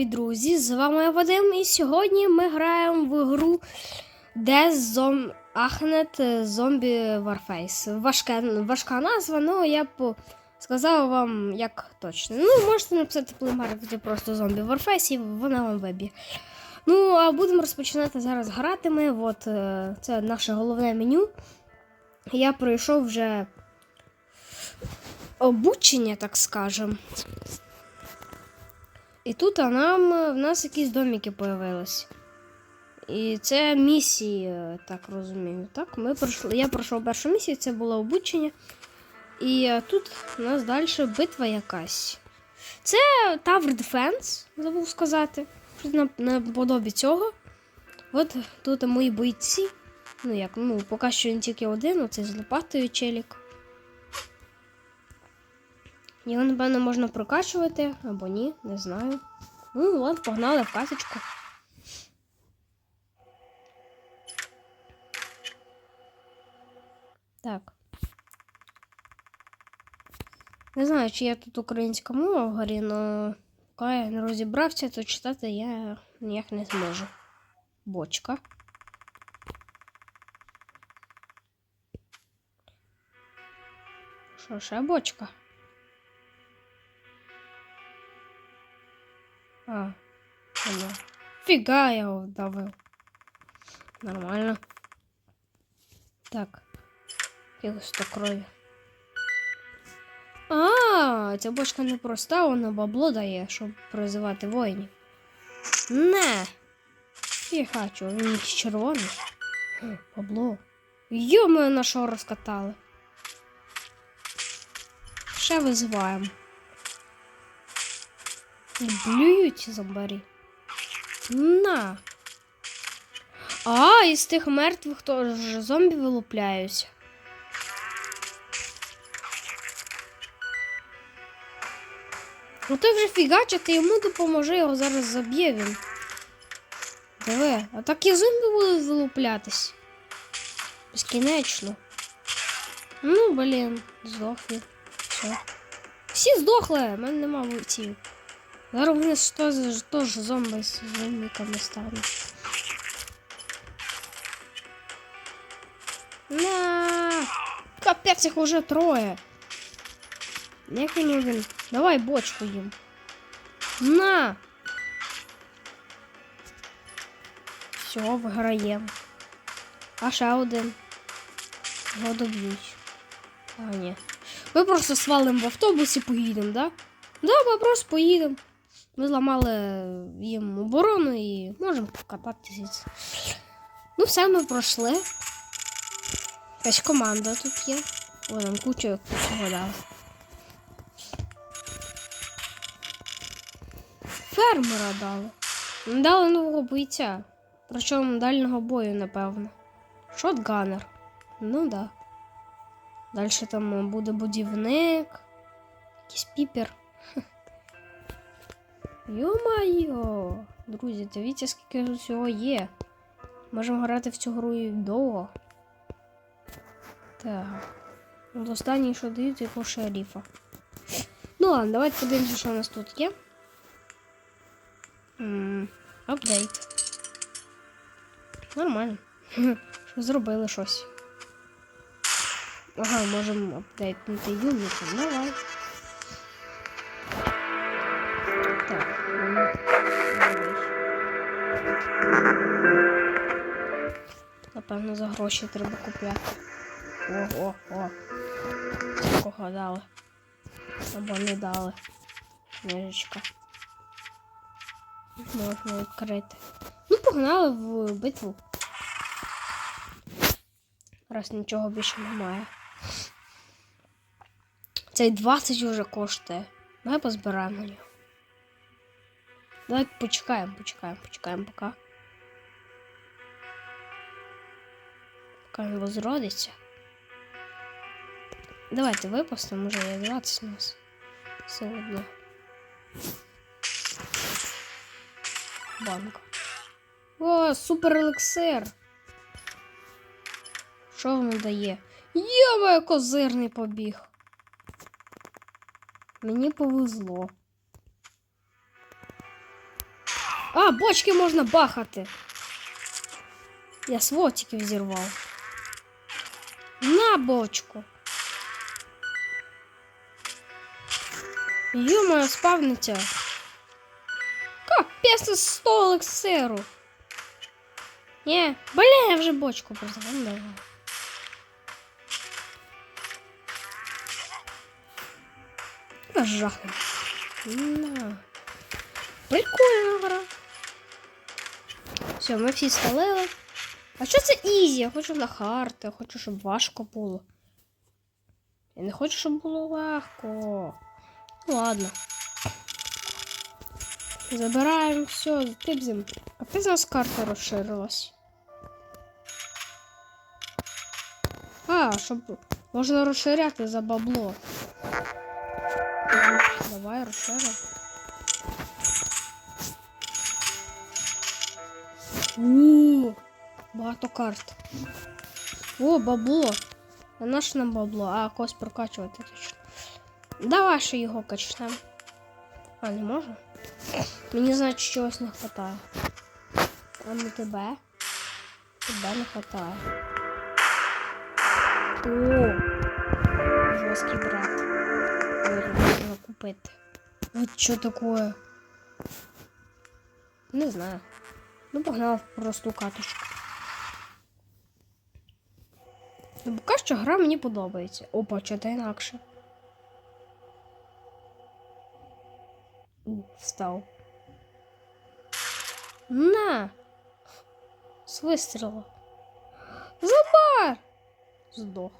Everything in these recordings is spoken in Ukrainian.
привіт, друзі! З вами Вадим, і сьогодні ми граємо в гру Death Zom... Ahnet Zombie Warface. Важка, назва, ну я б сказала вам як точно. Ну, можете написати плеймаркеті просто Zombie Warface, і вона вам виб'є. Ну, а будемо розпочинати зараз грати ми. От е, це наше головне меню. Я пройшов вже обучення, так скажемо. І тут а нам е, в нас якісь домики появились. І це місії, е, так розумію. Так, ми пройшли. Я пройшов першу місію, це було обучення. І е, тут у нас далі битва якась. Це Tower Defense, забув сказати. Наподобі цього. От тут мої бойці. Ну як, ну, поки що він тільки один, оцей з лопатою челік. Його, напевно, можна прокачувати або ні, не знаю. Ну, от, погнали в каточку. Так. Не знаю, чи є тут українська мова вгорі, але поки я не розібрався, то читати я ніяк не зможу. Бочка. Що, ще бочка? А, воно. Фіга я його вдавив. Нормально. Так. Якось то крові. А, ця бочка не проста, вона бабло дає, щоб призивати воїнів. Не. Я хочу, він червоний. Бабло. Йо, на що розкатали. Ще визиваємо. Блюють зомбарі. На. А, із тих мертвих теж зомбі вилупляються. Ну ти вже фігачити, йому допоможи, його зараз заб'є він. Диви, а так і зомбі будуть вилуплятись. Безкінечно. Ну, блін, здохли. Все. Всі здохли, в мене нема вулиців. Зараз ж теж, теж зомби з зомбіками стануть. На! Капець їх уже троє. Як він один? Давай бочку їм. На! Все, виграємо. А ще один. Його доб'ють. А, ні. Ми просто свалимо в автобусі, поїдемо, да? Да, ми просто поїдемо. Ми зламали їм оборону і можемо покататися. Ну, все ми пройшли. Якась команда тут є. О, там куча дали. Фермера дали. Нам Дали нового бойця. Причому дальнього бою, напевно. Шотганер. Ну да. Далі там буде будівник. Якийсь піпер. Йо-майо! Друзі, дивіться, скільки тут всього є. Можемо грати в цю гру і довго. Так. Останній, що дають, якого шерифа. Ну ладно, давайте подивимося, що у нас тут є. Апдейт. Нормально. Що зробили щось. Ага, можемо апдейтнути юніта. Давай. Так. Напевно, за гроші треба купляти. Ого, о. Кого дали. Або не дали. Книжечка. Можна відкрити. Ну, погнали в битву. Раз нічого більше немає. Цей 20 вже коштує. Давай позбираємо на нього. Давай почекаємо, почекаємо, почекаємо поки. Поки він возродиться. Давайте випустимо, може є 20 у нас. Все одно. Банк. О, супер елексир. Що воно дає? Йома, козирний побіг. Мені повезло. А, бочки можна бахати. Я свого тільки взірвав. На бочку. Ё-моё, спавниться. Капець, це 100 елексиру. Не, бля, я вже бочку просто давай. Та жахне. На. Прикольна гра. Все, ми всі сталили. А що це ізі? Я хочу на хард, я хочу, щоб важко було. Я не хочу, щоб було легко. Ну ладно. Забираємо все, типзим. А ти нас карта розширилась. А, щоб можна розширяти за бабло. Давай розширимо. У, багато карт. О, бабло. А наш нам бабло? А, кось прокачувати точно. Давай ще його качнемо. А, не можу? Мені значить чогось не вистачає. А не тебе? Тебе не вистачає. О! Жорсткий брат. Ой, можна купити. Вот що таке? Не знаю. Ну, погнав в просту катушку. Ну, поки що гра мені подобається. Опа, що то інакше. У, встав. На! З вистрілу. Забар! Здох.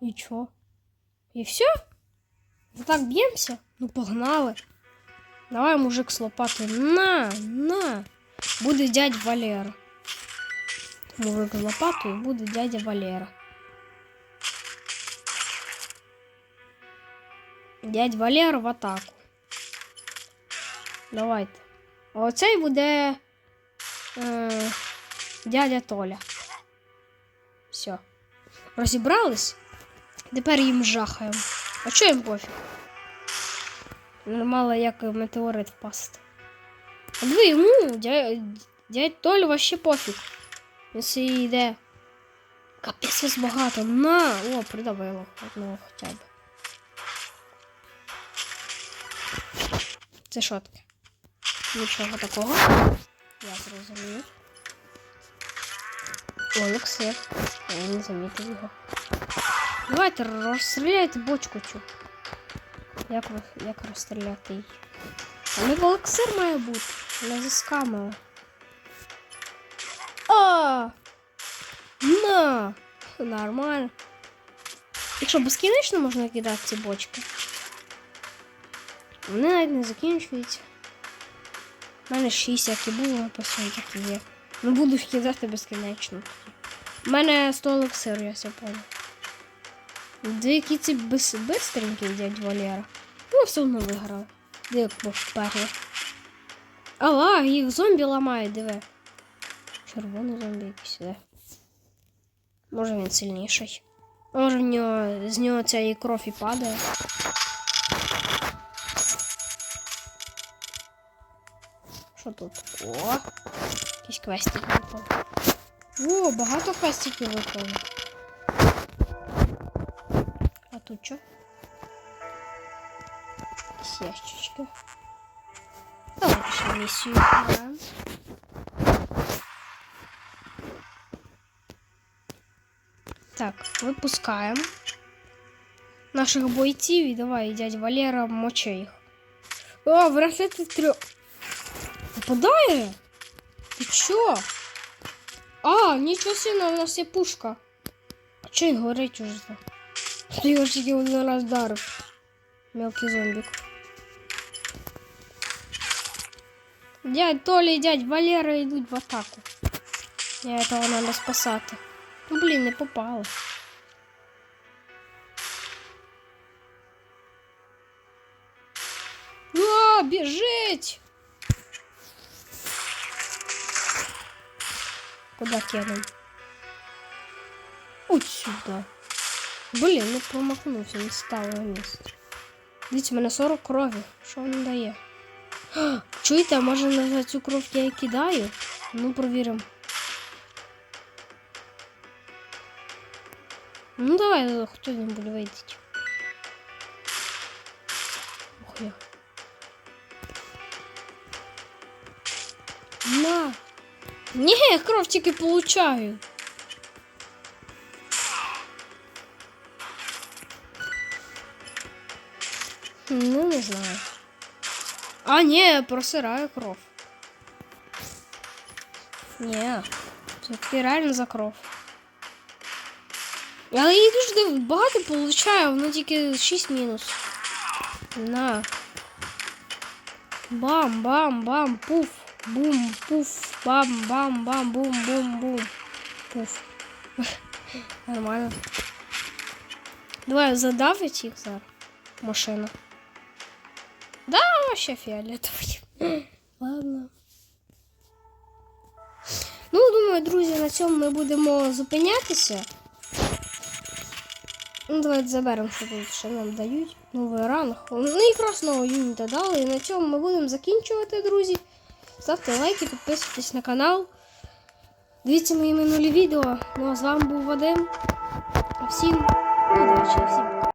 І чо? І все? Так б'ємося? Ну погнали. Давай, мужик, з лопати. На, на. Буде дядь Валера. Мужик з лопатою буде дядя Валера. Дядь Валера в атаку. Давайте. А оцей буде е, дядя Толя. Все. Розібрались? Тепер їм жахаємо. А чого їм пофіг? Мало як метеорит впасти. А диви йому, дядь, Толь вообще пофіг. Якщо йде. Капець вас багато. На! О, придавило одного хоча б. Це що таке? Нічого такого. Я зрозумів. О, елексир. Я не замітив його. Давайте розстріляйте бочку цю. Як, як розстріляти її? А не елексир має бути. Не заскамили. А! На! Нормально. Якщо безкінечно можна кидати ці бочки. Вони навіть не закінчуються. У мене 6 як і було, по всьому і є. Ну буду кидати безкінечно. У мене 100 елексиру, я все понял. Деякі ці без... бистренькі дядь Валера. Ну, все одно виграв. Де поперли. Алла, їх зомбі ламають, диви. Червоний зомбі якийсь, де. Може він сильніший. Може в нього з нього ця і кров і падає. Що тут? О! Якийсь квестик випав. О, багато квестиків випало. ящички. Давайте ще місію граємо. Так, випускаємо наших бойців і давай, дядь Валера, мочи їх. О, браслети трьох. Попадає? Ти чо? А, нічого сильного, у нас є пушка. А чо він горить уже? там? Ти його ж тільки один раз вдарив. Мелкий зомбик. Дядь Толя і дядь Валера йдуть в атаку. Я этого надо спасати. Ну, блін, не попало. А, біжить! Куда кинем? Вот сюда. Блин, ну промахнулся, не стало на месте. Дивіться, в мене 40 крові. Що він дає? Чуєте, а може на цю кров я кидаю? Ну, провіримо. Ну давай, хто він буде вийти. Ух я. На. Ні, я кров тільки получаю. Ну, не знаю. А, ні, я просираю кров. Ні, все-таки реально за кров. Але її дуже багато получаю, воно тільки 6 мінус. На. Бам, бам, бам, пуф. Бум, пуф, бам, бам, бам, бум, бум, бум. Пуф. Нормально. Давай задавить їх зараз. Машина. Вообще фіолетовий. Ладно. Ну, думаю, друзі, на цьому ми будемо зупинятися. Ну, давайте заберемо, що тут ще нам дають. Новий ранг. Ну, якраз нового юніта дали. І на цьому ми будемо закінчувати, друзі. Ставте лайки, підписуйтесь на канал. Дивіться мої минулі відео. Ну а з вами був Вадим. Всім удачі, всім.